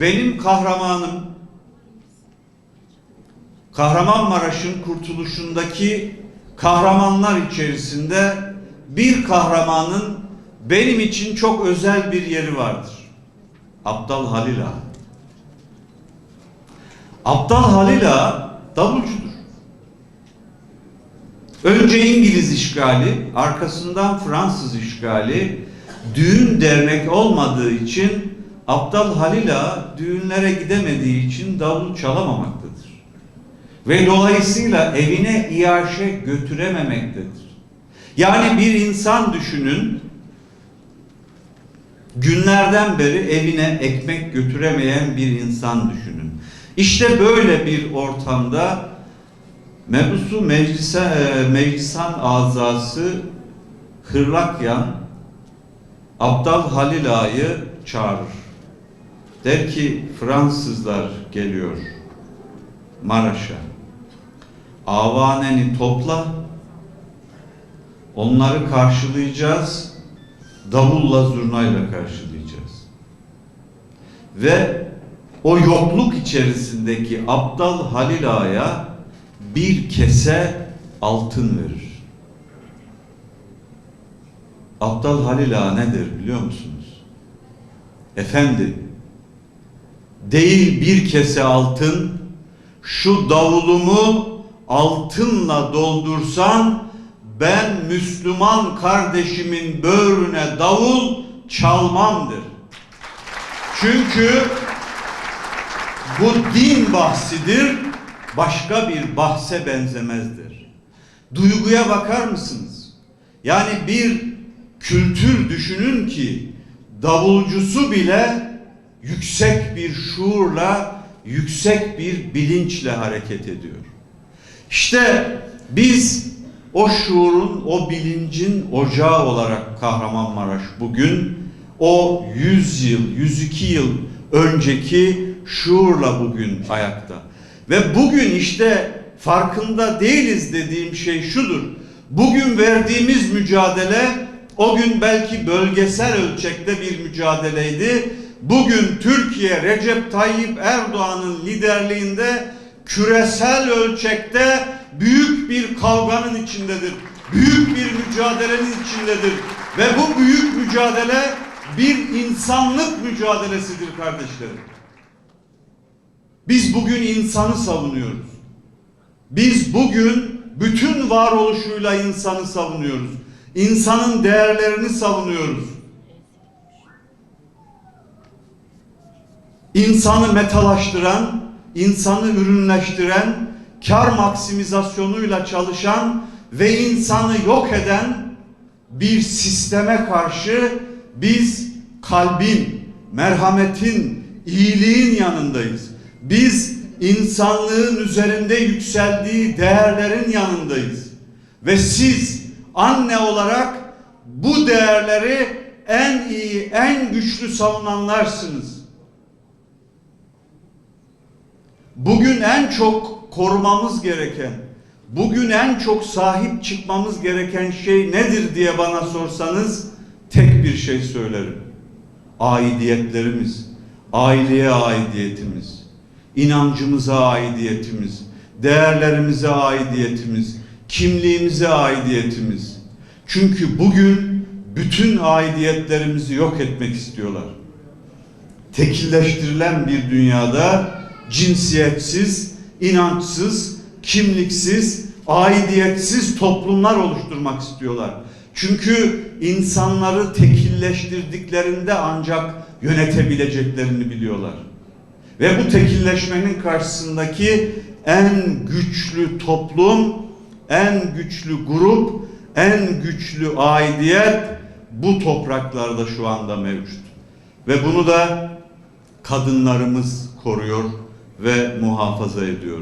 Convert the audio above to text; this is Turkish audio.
Benim kahramanım Kahramanmaraş'ın kurtuluşundaki kahramanlar içerisinde bir kahramanın benim için çok özel bir yeri vardır. Abdal Halil Ağa. Abdal Halil Ağa davulcudur. Önce İngiliz işgali, arkasından Fransız işgali, düğün dernek olmadığı için Abdal Halil Ağa düğünlere gidemediği için davul çalamamaktadır. Ve dolayısıyla evine iaşe götürememektedir. Yani bir insan düşünün, günlerden beri evine ekmek götüremeyen bir insan düşünün. İşte böyle bir ortamda Mebusu meclise, e, meclisan azası Hırlakyan Abdal Halil Ağa'yı çağırır. Der ki Fransızlar geliyor Maraş'a. Avaneni topla. Onları karşılayacağız. Davulla zurnayla karşılayacağız. Ve o yokluk içerisindeki Abdal Halil Ağa'ya bir kese altın verir. Abdal Halil Ağa nedir biliyor musunuz? Efendi, değil bir kese altın, şu davulumu altınla doldursan, ben Müslüman kardeşimin böğrüne davul çalmamdır. Çünkü bu din bahsidir, başka bir bahse benzemezdir. Duyguya bakar mısınız? Yani bir kültür düşünün ki davulcusu bile yüksek bir şuurla, yüksek bir bilinçle hareket ediyor. İşte biz o şuurun, o bilincin ocağı olarak Kahramanmaraş bugün o 100 yıl, 102 yıl önceki şuurla bugün ayakta. Ve bugün işte farkında değiliz dediğim şey şudur. Bugün verdiğimiz mücadele o gün belki bölgesel ölçekte bir mücadeleydi. Bugün Türkiye Recep Tayyip Erdoğan'ın liderliğinde küresel ölçekte büyük bir kavganın içindedir. Büyük bir mücadelenin içindedir. Ve bu büyük mücadele bir insanlık mücadelesidir kardeşlerim. Biz bugün insanı savunuyoruz. Biz bugün bütün varoluşuyla insanı savunuyoruz. İnsanın değerlerini savunuyoruz. İnsanı metalaştıran, insanı ürünleştiren, kar maksimizasyonuyla çalışan ve insanı yok eden bir sisteme karşı biz kalbin, merhametin, iyiliğin yanındayız. Biz insanlığın üzerinde yükseldiği değerlerin yanındayız. Ve siz anne olarak bu değerleri en iyi, en güçlü savunanlarsınız. Bugün en çok korumamız gereken, bugün en çok sahip çıkmamız gereken şey nedir diye bana sorsanız tek bir şey söylerim. Aidiyetlerimiz, aileye aidiyetimiz, inancımıza aidiyetimiz, değerlerimize aidiyetimiz, kimliğimize aidiyetimiz. Çünkü bugün bütün aidiyetlerimizi yok etmek istiyorlar. Tekilleştirilen bir dünyada cinsiyetsiz, inançsız, kimliksiz, aidiyetsiz toplumlar oluşturmak istiyorlar. Çünkü insanları tekilleştirdiklerinde ancak yönetebileceklerini biliyorlar. Ve bu tekilleşmenin karşısındaki en güçlü toplum, en güçlü grup, en güçlü aidiyet bu topraklarda şu anda mevcut. Ve bunu da kadınlarımız koruyor ve muhafaza ediyor.